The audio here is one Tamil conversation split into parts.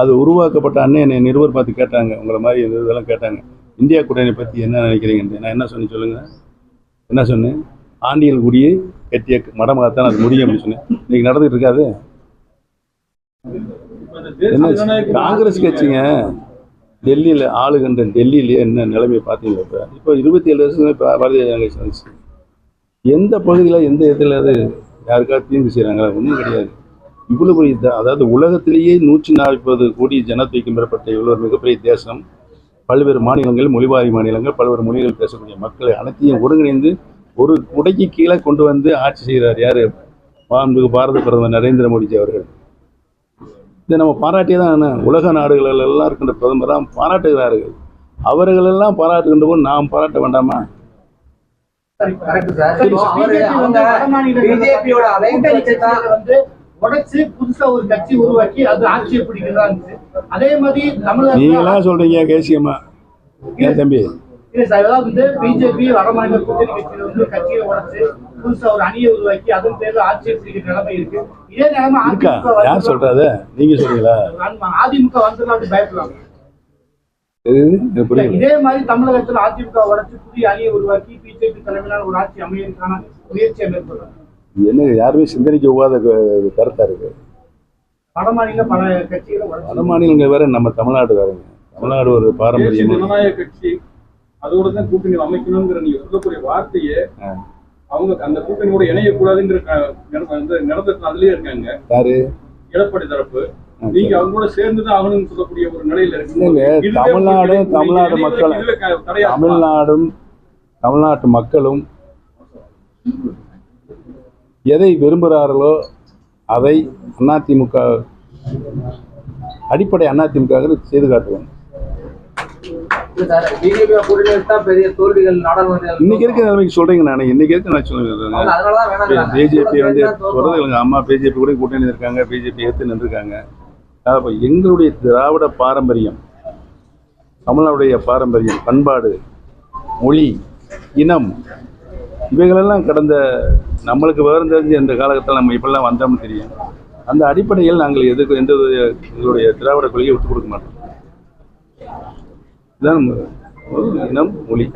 அது உருவாக்கப்பட்ட அண்ணன் என்னை நிருபர் பார்த்து கேட்டாங்க. உங்களை மாதிரி இந்த இதெல்லாம் கேட்டாங்க. இந்தியா கூட்டணி பற்றி என்ன நினைக்கிறீங்கன்னு நான் என்ன சொன்னேன் சொல்லுங்கள் என்ன சொன்னேன்? ஆண்டியல் குடியை கட்டிய மடமாகத்தான் அது முடியும் அப்படின்னு சொன்னேன். இன்னைக்கு நடந்துட்டு இருக்காது. என்ன காங்கிரஸ் கட்சிங்க டெல்லியில் ஆளுகின்ற டெல்லியிலேயே என்ன நிலைமையை பார்த்தீங்க இப்போ? இப்போ இருபத்தி ஏழு வருஷம் இப்போ பாரதிய ஜனதா கட்சி எந்த பகுதியில் எந்த இடத்துல அது யாருக்காவது தீங்கு செய்கிறாங்களா ஒன்றும் கிடையாது. இவ்வளவு அதாவது உலகத்திலேயே நூற்றி நாற்பது கோடி ஜனத்தொகைக்கு மேற்பட்ட இவ்வளோ மிகப்பெரிய தேசம். பல்வேறு மாநிலங்கள் மொழிவாரி மாநிலங்கள் பல்வேறு மொழிகள் பேசக்கூடிய மக்களை அனைத்தையும் ஒருங்கிணைந்து ஒரு குடைக்கு கீழே கொண்டு வந்து ஆட்சி செய்கிறார் யார்? மாண்புமிகு பாரத பிரதமர் நரேந்திர மோடிஜி அவர்கள். இதை நம்ம பாராட்டியே தான். உலக நாடுகளில் எல்லாம் இருக்கின்ற பிரதமராக பாராட்டுகிறார்கள். அவர்களெல்லாம் பாராட்டுகின்ற போது நாம் பாராட்ட வேண்டாமா? கரெக்ட் சார் உடைச்சு புதுசா ஒரு கட்சி உருவாக்கி அது ஆட்சியை பிடிக்கிறதா இருந்துச்சு. அதே மாதிரி தமிழக நீங்களாம் சொல்கிறீங்க கேசியம்மா? ஏன் தம்பி? இல்ல சார் அதாவது வந்து பிஜேபி வடமாநில கூட்டணி கட்சியில வந்து கட்சியை உடைச்சு புதுசா ஒரு அணியை உருவாக்கி அதன் பேர்ல ஆட்சியை பிடிக்கிற நிலைமை இருக்கு. இதே நிலைமை அதிமுக யார் சொல்றாத நீங்க சொல்றீங்களா? அதிமுக அப்படி பயப்படுறாங்க இதே மாதிரி தமிழகத்துல அதிமுக உடைச்சு புதிய அணியை உருவாக்கி பிஜேபி தலைமையிலான ஒரு ஆட்சி அமையறதுக்கான முயற்சியை மேற்கொள்றாங்க. என்ன யாருமே சிந்தனைக்கு ஒவ்வாத க- கருத்தா இருக்கு. வடமாநில பல கட்சிகளை உடைச்சு வட மாநிலங்க வேற நம்ம தமிழ்நாடு வேறங்க தமிழ்நாடு ஒரு பாரம்பரியம் ஜனநாயக கட்சி அதோட தான் கூட்டணி அமைக்கணுங்கிற நீங்க சொல்லக்கூடிய வார்த்தையை. அவங்க அந்த கூட்டணியோட இணையக்கூடாதுங்கிற நிரந்தரத்துல அதுலயே இருக்காங்க. யாரு? எடப்பாடி தரப்பு. நீங்க அவங்களோட சேர்ந்து தான் ஆகணும்னு சொல்லக்கூடிய ஒரு நிலையில இருக்கு தமிழ்நாடு, தமிழ்நாடு மக்கள்? தமிழ்நாடும் தமிழ்நாட்டு மக்களும் எதை விரும்புகிறார்களோ அதை அதிமுக அடிப்படை அதிமுக செய்து காட்டுவோம். இன்னைக்கு இருக்க நிலைமைக்கு சொல்றீங்க நான். இன்னைக்கு இருக்க நான். சொல்லுங்க பிஜேபி வந்து சொல்றது அம்மா பிஜேபி கூட கூட்டணி இருக்காங்க. பிஜேபி எடுத்து நின்றுருக்காங்க. அப்போ எங்களுடைய திராவிட பாரம்பரியம் தமிழனுடைய பாரம்பரியம் பண்பாடு மொழி இனம் இவைகளெல்லாம் கடந்த நம்மளுக்கு விவரம் தெரிஞ்ச இந்த காலகட்டத்தில் நம்ம இப்படிலாம் வந்தோம்னு தெரியும். அந்த அடிப்படையில் நாங்கள் எதுக்கு எந்த ஒரு எங்களுடைய திராவிட கொள்கையை விட்டு கொடுக்க மாட்டோம். இதுதான் நம்ம இனம் மொழி.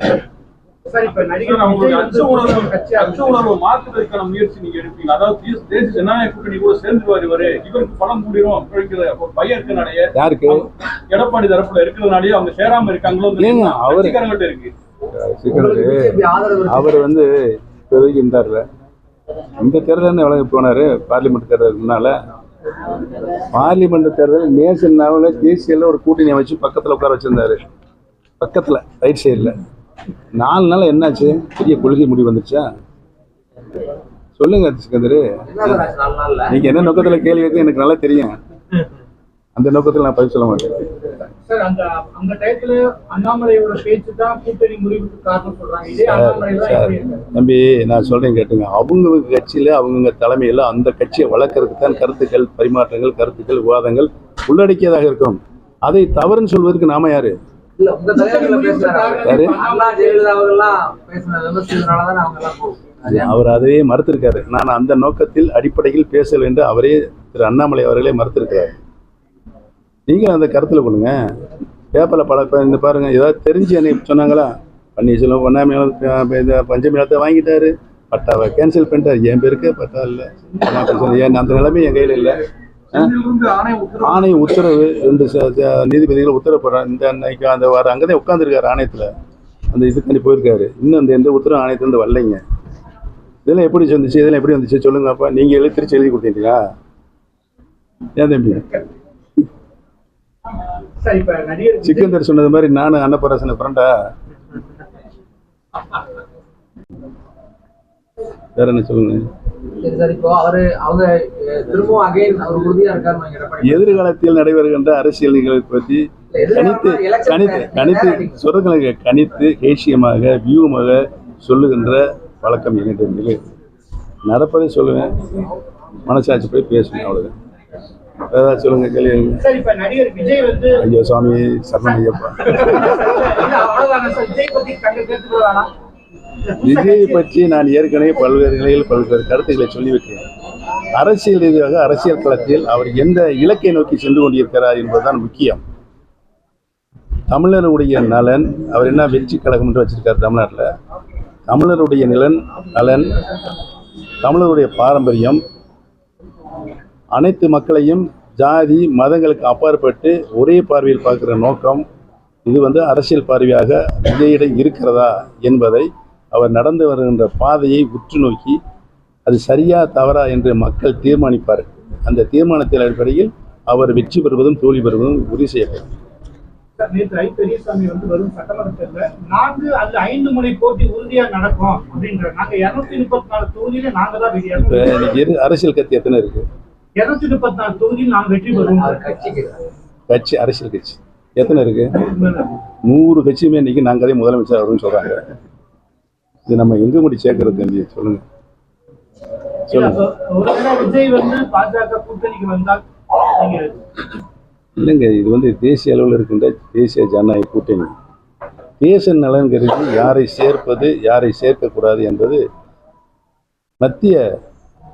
சார் இப்ப நடிகர் அவங்களுடைய அச்ச வந்து உணர்வு ஒரு கட்சி அச்ச உணர்வை மாற்றுவதற்கான முயற்சி நீங்க எடுப்பீங்க. அதாவது தேச- தேசிய ஜனநாயக கூட்டணி கூட சேர்ந்துருவாரு இவரு இவருக்கு பணம் கூடிரும் அப்படிங்கிற ஒரு பயம் இருக்கனாலேயே யாருக்கு? எடப்பாடி தரப்புல இருக்கிறதுனாலயே அவங்க சேராம இருக்காங்களோ அவரு- இருக்கு. அவர் வந்து இப்போதைக்கு இருந்தார்ல? இந்த தேர்தல் எவ்வளவு போனாரு? பார்லிமெண்ட் தேர்தலுக்கு முன்னால. பார்லிமெண்ட் தேர்தல் நேஷன் லெவலில் தேசியில் ஒரு கூட்டணியை வச்சு பக்கத்தில் உட்கார வச்சிருந்தாரு. பக்கத்தில் ரைட் சைடில் நாலு நாள் என்னாச்சு? பெரிய கொள்கை முடிவு வந்துச்சா சொல்லுங்க சிக்கந்தரு. என்ன சார் ஆச்சு நாலு நாள்ல? நீங்க என்ன நோக்கத்தில் கேள்வி எனக்கு நல்லா தெரியும். அந்த நோக்கத்தில் நான் பதில் சொல்ல மாட்டேன். சார் அந்த அந்த டயத்துல அண்ணாமலையோட பேச்சு தான் கூட்டணி முடிவுக்கு காரணம் சொல்றாங்க. இதே அண்ணாமலை தான் சார் இப்படி இருக்காரு. தம்பி நான் சொல்றேன் கேட்டுங்க. அவங்க கட்சியில அவங்கவுங்க தலைமையில அந்த கட்சியை வளர்க்கறதுக்கு தான் கருத்துக்கள் பரிமாற்றங்கள் கருத்துக்கள் விவாதங்கள் உள்ளடக்கியதாக இருக்கும். அதை தவறுன்னு சொல்வதற்கு நாம யாரு? அவர் அதையே மறுத்திருக்காரு. நான் அந்த நோக்கத்தில் அடிப்படையில் பேசல என்று அவரே திரு அண்ணாமலை அவர்களே மறுத்திருக்கிறார். நீங்களும் அந்த கருத்தில் பண்ணுங்க பேப்பரில் பல இப்ப இந்த பாருங்க ஏதாவது தெரிஞ்சு என்னை சொன்னாங்களா? பன்னீர்செல்வம் பொன்னாமலை இந்த பஞ்சமிலத்தை வாங்கிட்டாரு. பட்டாவை கேன்சல் பண்ணிட்டாரு. என் பேருக்கு பட்டா இல்லை. ஏன் அந்த நிலைமை என் கையில் இல்லை. ஆணை உத்தரவு உத்தரவு ரெண்டு நீதிபதிகள் உத்தரவு போடுறாங்க இந்த அன்னைக்கு அந்த வாரம் அங்கே தான் உட்காந்துருக்காரு ஆணையத்தில். அந்த இதுக்காண்டி போயிருக்காரு. இன்னும் அந்த எந்த உத்தரவு ஆணையத்துலேருந்து வரலைங்க. இதெல்லாம் எப்படி வந்துச்சு? இதெல்லாம் எப்படி வந்துச்சு? சொல்லுங்க அப்பா நீங்கள் எழுதி திருச்சி எழுதி கொடுத்தீங்களா? ஏன் தம்பி? சிக்கந்தர் சொன்னது மாதிரி நானும் அன்னப்பராசன ஃப்ரெண்டா வேற என்ன சொல்லுங்க? எதிர்காலத்தில் நடைபெறுகின்ற அரசியல் நிகழ்வை பற்றி கணித்து கணித்து கணித்து சொல்றதுக்கு கணித்து தேசியமாக வியூகமாக சொல்லுகின்ற வழக்கம் என்கிட்ட நடப்பதை சொல்லுவேன். மனசாட்சி போய் பேசுவேன் அவ்வளவுதான். ஏதாவது சொல்லுங்க கேள்வி ஐயோ சுவாமி சரணம் ஐயப்பா. விஜய் பற்றி நான் ஏற்கனவே பல்வேறு நிலையில் பல்வேறு கருத்துக்களை சொல்லி வைக்கிறேன் அரசியல் ரீதியாக அரசியல் களத்தில் அவர் எந்த இலக்கை நோக்கி சென்று கொண்டிருக்கிறார் என்பதுதான் முக்கியம். தமிழருடைய நலன் அவர் என்ன வெற்றி கழகம் என்று வச்சிருக்கார் தமிழ்நாட்டில்? தமிழருடைய நிலன் நலன் தமிழருடைய பாரம்பரியம் அனைத்து மக்களையும் ஜாதி மதங்களுக்கு அப்பாற்பட்டு ஒரே பார்வையில் பார்க்கிற நோக்கம் இது வந்து அரசியல் பார்வையாக விஜயிடம் இருக்கிறதா என்பதை அவர் நடந்து வருகின்ற பாதையை உற்று நோக்கி அது சரியா தவறா என்று மக்கள் தீர்மானிப்பார். அந்த தீர்மானத்தின் அடிப்படையில் அவர் வெற்றி பெறுவதும் தோல்வி பெறுவதும் உறுதி செய்யப்படும் நேற்று ஐ. பெரியசாமி வந்து வரும் சட்டமன்ற தேர்தல நான்கு அல்லது ஐந்து முறை போட்டி உறுதியா நடக்கும் அப்படின்ற நாங்க இருநூத்தி முப்பத்தி நாலு தொகுதியில நாங்க தான் இப்போ வெற்றி இன்னைக்கு இரு அரசியல் கட்சி எத்தனை இருக்கு? இருநூத்தி முப்பத்தி நாலு தொகுதியில் நாங்க வெற்றி பெறுவோம். கட்சி அரசியல் கட்சி. எத்தனை இருக்கு? நூறு கட்சியுமே இன்னைக்கு நாங்களே முதலமைச்சர் வரும்னு சொல்றாங்க. இது நம்ம எங்க முடி சேர்க்கறது தம்பி சொல்லுங்க. இல்ல, அப்ப ஒருவேளை விஜய் வந்து பாஜக கூட்டணிக்கு வந்தால் நீங்க இல்லைங்க இது வந்து தேசிய அளவில் இருக்கின்ற தேசிய ஜனநாயக கூட்டணி. தேச நலன் கருதி யாரை சேர்ப்பது யாரை சேர்க்கக்கூடாது என்பது மத்திய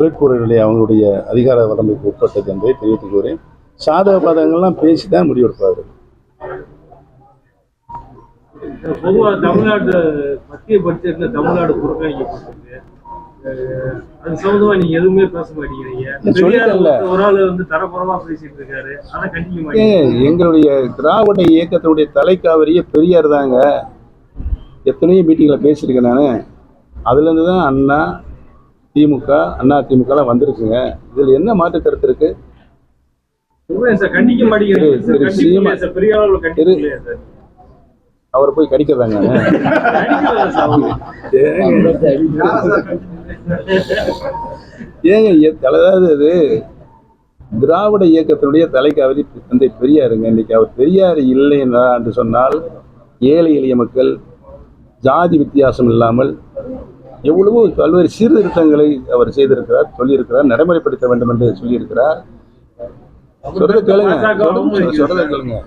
தொழிற்கூறர்களுடைய அவங்களுடைய அதிகார வரம்புக்கு உட்பட்டது என்பதை தெரிவித்துக் கொள்கிறேன். சாதக பாதகங்கள்லாம் பேசி தான் முடிவெடுப்பார்கள். பொதுவா தமிழ்நாட்டு மத்திய பட்ஜெட்ல தமிழ்நாடு புறக்கணிக்கப்பட்டிருக்கு. அது சம்பந்தமா நீங்க எதுவுமே பேச மாட்டேங்கிறீங்க. ஒரு ஆளு வந்து தரப்புறமா பேசிட்டு இருக்காரு அதை கண்டிக்க எங்களுடைய திராவிட இயக்கத்தினுடைய தலைக்காவரியே பெரியார் தாங்க எத்தனையோ மீட்டிங்கில் பேசியிருக்கேன் நான். அதுலேருந்து தான் அண்ணா திமுக அண்ணா திமுகலாம் வந்திருக்குங்க. இதில் என்ன மாற்று கருத்து இருக்கு? அவரை போய் கடிக்கிறதாங்க. அவங்க? ஏங்க அதாவது அது திராவிட இயக்கத்தினுடைய தலைக்காவரி தந்தை பெரியாருங்க. இன்னைக்கு அவர் பெரியார் இல்லை என்றா- என்று சொன்னால் ஏழை எளிய மக்கள் ஜாதி வித்தியாசம் இல்லாமல் எவ்வளவோ பல்வேறு சீர்திருத்தங்களை அவர் செய்திருக்கிறார் சொல்லியிருக்கிறார் நடைமுறைப்படுத்த வேண்டும் என்று சொல்லியிருக்கிறார். சொல்றதை கேளுங்க. சொல்றதை- கேளுங்க.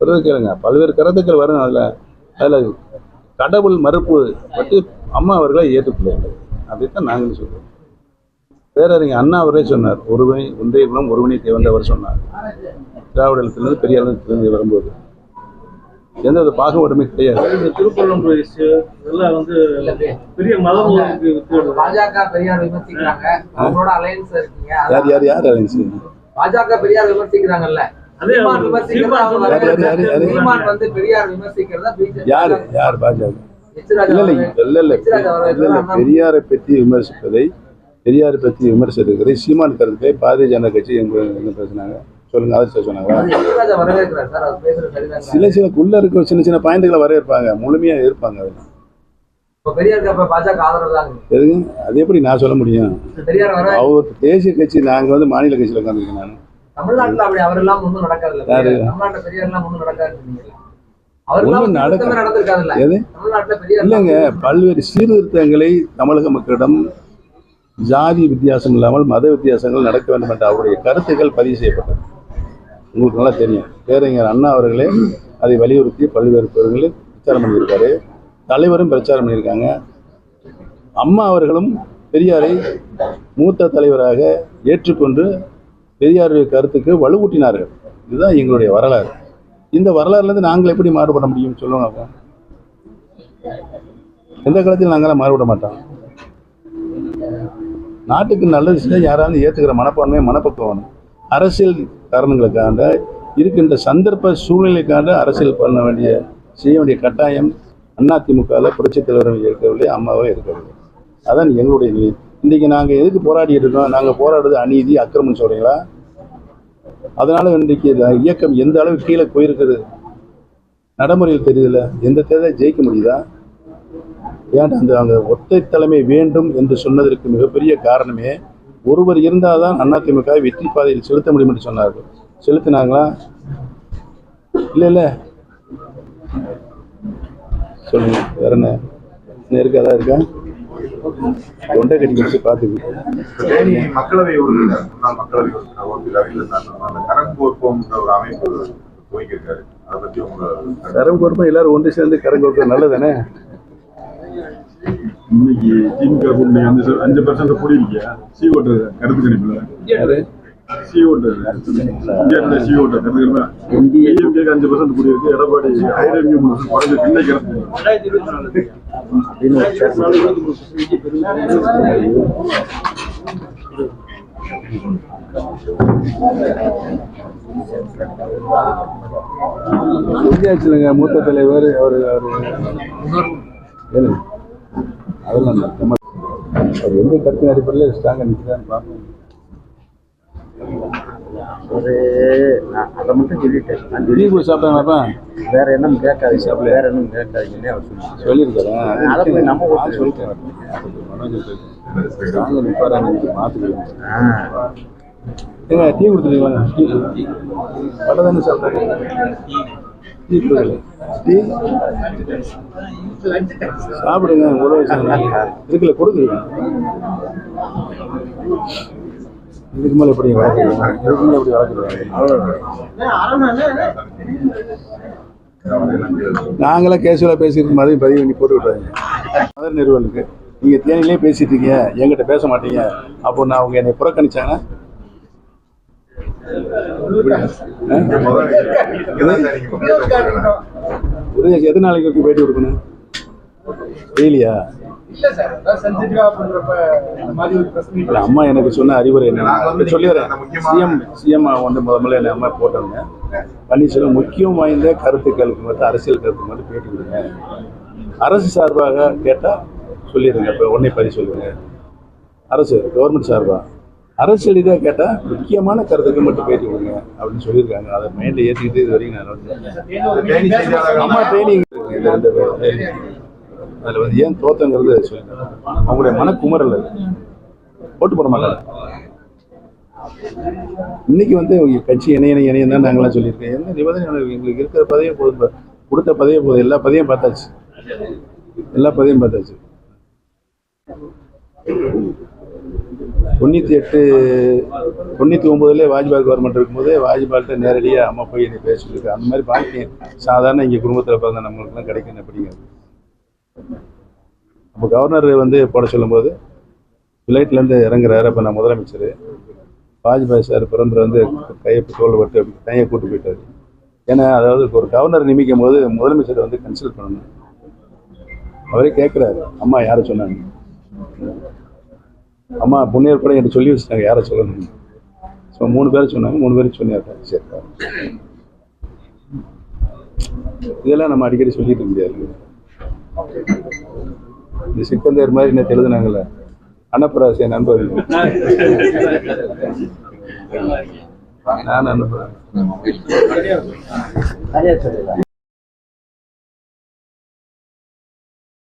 சொல்றதை கேளுங்க. பல்வேறு கருத்துக்கள் வரும் அதுல. அதுல கடவுள் மறுப்பு பற்றி அம்மா அவர்களை ஏற்றுக்கொள்ளவில்லை அதைத்தான் நாங்களும் சொல்றோம். பேரறிஞர் அண்ணா அவரே சொன்னார் ஒருவனை ஒன்றே குலம் ஒருவனை தேவன் அவர் சொன்னார். திராவிடத்திலிருந்து பெரியாரிலிருந்து வரும்போது. எந்த ஒரு பாகுபாடுமே கிடையாது. இந்த இதெல்லாம் வந்து பெரிய பாஜக பெரியார் விமர்சிக்கிறாங்க. அவங்களோட அலையன்ஸ் இருக்கீங்க. யார் யார் யார் அலைன்ஸ் பாஜக பெரியார் விமர்சிக்கிறாங்கல்ல. யார், யார், பாஜக? பெரியாரை பற்றி விமர்சிப்பதை பெரியாரை பற்றி விமர்சிப்பதை சீமான் கருத்தை பாரதிய ஜனதா கட்சி எங்க என்ன பேசுனாங்க? சொல்லுங்க அதை சரிதான் சில சில உள்ள இருக்க சின்ன சின்ன பாயிண்ட்களை வரவேற்பாங்க. முழுமையா இருப்பாங்க அதுல எதுங்க அது எப்படி நான் சொல்ல முடியும்? அவர் தேசிய கட்சி நாங்க வந்து மாநில கட்சியில உட்காந்துருக்கேன் நான். தமிழ்நாட்டுல அப்படி அவரெல்லாம். தமிழ்நாட்டுல நடக்காது இல்லைங்க பல்வேறு சீர்திருத்தங்களை தமிழக மக்களிடம் ஜாதி வித்தியாசம் இல்லாமல் மத வித்தியாசங்கள் நடக்க வேண்டும் என்ற அவருடைய கருத்துக்கள் பதிவு செய்யப்பட்டது. உங்களுக்கு நல்லா தெரியும். பேரறிஞர் அண்ணா அவர்களே அதை வலியுறுத்தி பல்வேறு பேர்களில் பிரச்சாரம் பண்ணியிருக்காரு. தலைவரும் பிரச்சாரம் பண்ணியிருக்காங்க. அம்மா அவர்களும் பெரியாரை மூத்த தலைவராக ஏற்றுக்கொண்டு பெரியாருடைய கருத்துக்கு வலுவூட்டினார்கள். இதுதான் எங்களுடைய வரலாறு. இந்த வரலாறுலேருந்து நாங்கள் எப்படி மாறுபட முடியும் சொல்லுங்க அப்போ. எந்த காலத்தில் நாங்களாம் மாறுபட மாட்டோம்? நாட்டுக்கு நல்லது செஞ்சால் யாராவது ஏற்றுக்கிற மனப்பான்மையை மனப்பக்குவம் அரசியல் காரணங்களுக்காக இருக்கின்ற சந்தர்ப்ப சூழ்நிலைக்காக அரசியல் பண்ண வேண்டிய செய்ய வேண்டிய கட்டாயம் அதிமுகவில் புரட்சி தலைவர்கள் இருக்கவில்லை அம்மாவும் இருக்கவில்லை. அதான் எங்களுடைய நிலை. இன்றைக்கி நாங்கள் எதுக்கு போராடிட்டு இருக்கோம்? நாங்கள் போராடுறது அநீதி அக்கிரமம் சொல்கிறீங்களா அதனால் இன்றைக்கு இயக்கம் எந்த அளவுக்கு கீழே போயிருக்குது? நடைமுறையில் தெரியல எந்த தேர்தலை ஜெயிக்க முடியுதா? ஏன்டா அந்த அந்த ஒற்றை தலைமை வேண்டும் என்று சொன்னதற்கு மிகப்பெரிய காரணமே ஒருவர் இருந்தால் தான் அதிமுக வெற்றி பாதையில் செலுத்த முடியும் என்று சொன்னார்கள். செலுத்தினாங்களா? இல்லை இல்லை. சொல்லுங்க வேற என்ன? இருக்கு அதான் இருக்கா? தொண்டை கட்டி முடிச்சு பார்த்துக்கு. தேனி மக்களவை உறுப்பினர் மக்களவை உறுப்பினர் ஒரு அமைப்பு துவங்கியிருக்காரு அதை பத்தி உங்க கரம் கொடுப்போம் எல்லாரும் ஒன்று சேர்ந்து கரம் கொடுப்போம் நல்லதானே இன்னைக்கு திமுக கூட்டணி அஞ்சு அஞ்சு பர்சன்ட் கூடியிருக்கியா சி ஓட்டு கருத்து கணிப்புல சி ஓட்டு இந்தியாவில் சி ஓட்டு கருத்து கணிப்பு அஞ்சு பர்சன்ட் கூடியிருக்கு. எடப்பாடி ஐரவியூ குறைஞ்ச நாலு சொல்லியாச்சுலங்க மூத்த தலைவர் அவர் அவர். அதெல்லாம். நம்ம அவர் எந்த கருத்தின் அடிப்படையில் ஸ்ட்ராங்காக நிற்கிறான்னு பார்க்கணும் ஒரு நான் அதை மட்டும் சொல்லிட்டேன். நான் டீ போய் சாப்பிட்டாங்களாப்பா வேற என்னும் கேட்காதீங்க வேற என்னும் கேட்காதீங்கன்னு அவர் சொல்லி அதை போய் நம்ம ஓட்டு சொல்லிட்டேன். ஸ்ட்ராங்காக நிற்பாரான்னு மாற்றுக்கிறேன் ஏங்க டீ கொடுத்துருக்கீங்களா? டீ. வடை தானே சாப்பிட்டாங்க சாப்பிடுங்க உழவு இருக்குல்ல கொடுக்குறீங்க இதுக்கு மேலே எப்படி வளர்க்குறீங்க இதுக்கு மேலே எப்படி வளர்க்குறீங்க நாங்களாம் கேஷுவலாக பேசிட்டு மாதிரி பதிவு பண்ணி போட்டு விட்டாங்க மதர் நிறுவனுக்கு நீங்கள் தேனிலே பேசிட்டீங்க என்கிட்ட பேச மாட்டீங்க. அப்போ நான் அவங்க என்னை புறக்கணிச்சாங்கன்னா உதயசி எத்தனை நாளைக்கு வரைக்கும் பேட்டி கொடுக்கணும் டெய்லியா இல்ல சார் அதான் சென்சிட்டிவா பண்றப்ப இந்த மாதிரி ஒரு பிரஸ் மீட் இல்ல, அம்மா எனக்கு சொன்ன அறிவுரை என்ன நாங்க வந்து சொல்லிடுறேன் சிஎம் சிஎம் வந்து முத முதல்ல என்ன அம்மா போட்டாங்க. பன்னீர்செல்வம் முக்கியம் வாய்ந்த கருத்துக்களுக்கு மட்டும் அரசியல் கருத்துக்கு மட்டும் பேட்டி கொடுங்க. அரசு சார்பாக கேட்டால் சொல்லிடுங்க இப்போ உடனே பதிவு சொல்லுங்க. அரசு கவர்மெண்ட் சார்பா? அரசியல் இதாக கேட்டால் முக்கியமான கருத்துக்கு மட்டும் பேட்டி கொடுங்க அப்படின்னு சொல்லியிருக்காங்க. அதை மைண்டில் ஏற்றிக்கிட்டு இது வரைக்கும் நான் அம்மா ட்ரைனிங் இருக்கு. இந்த ரெண்டு அதில் வந்து ஏன் தோத்தங்கிறது சொல்லிட்டாங்க அவங்களுடைய மனக்குமரல் அது. ஓட்டு போட மாட்டாங்க. இன்னைக்கு வந்து உங்க கட்சி இணைய இணையம் தான் நாங்களாம் சொல்லியிருக்கோம். எந்த நிபந்தனை? எங்களுக்கு இருக்கிற பதவியும் போதும். கொடுத்த பதவியே போதும். எல்லா பதவியும் பார்த்தாச்சு. எல்லா பதவியும் பார்த்தாச்சு. தொண்ணூற்றி எட்டு தொண்ணூற்றி ஒம்போதுலேயே வாஜ்பாய் கவர்மெண்ட் இருக்கும்போது வாஜ்பாய்கிட்ட நேரடியாக அம்மா போய் என்னை பேச அந்த மாதிரி பாக்கியம் சாதாரண இங்கே குடும்பத்தில் பிறந்த நம்மளுக்குலாம் கிடைக்கணும் அப்படிங்கிறது அப்போ கவர்னர் வந்து போட சொல்லும்போது ஃப்ளைட்லேருந்து இறங்குறாரு. அப்போ நான் முதலமைச்சர். வாஜ்பாய் சார் பிறந்தர் வந்து கையை தோல் பட்டு அப்படி கையை கூட்டு போயிட்டாரு. ஏன்னா அதாவது ஒரு கவர்னர் நியமிக்கும் போது முதலமைச்சர் வந்து கன்சல்ட் பண்ணணும். அவரே கேட்குறாரு அம்மா யாரை சொன்னாங்க? அம்மா புண்ணியர் கூட என்கிட்ட சொல்லி வச்சுட்டாங்க. யாரை சொல்லணும் ஸோ மூணு பேர் சொன்னாங்க. மூணு பேரும் சொன்னாங்க. சரி. இதெல்லாம் நம்ம அடிக்கடி சொல்லிட்டு முடியாது. இந்த சிக்கந்தர் மாதிரி நேற்று எழுதுனாங்கல்ல? அன்னப்பராசி என் நண்பர். நான் அனுப்புறேன்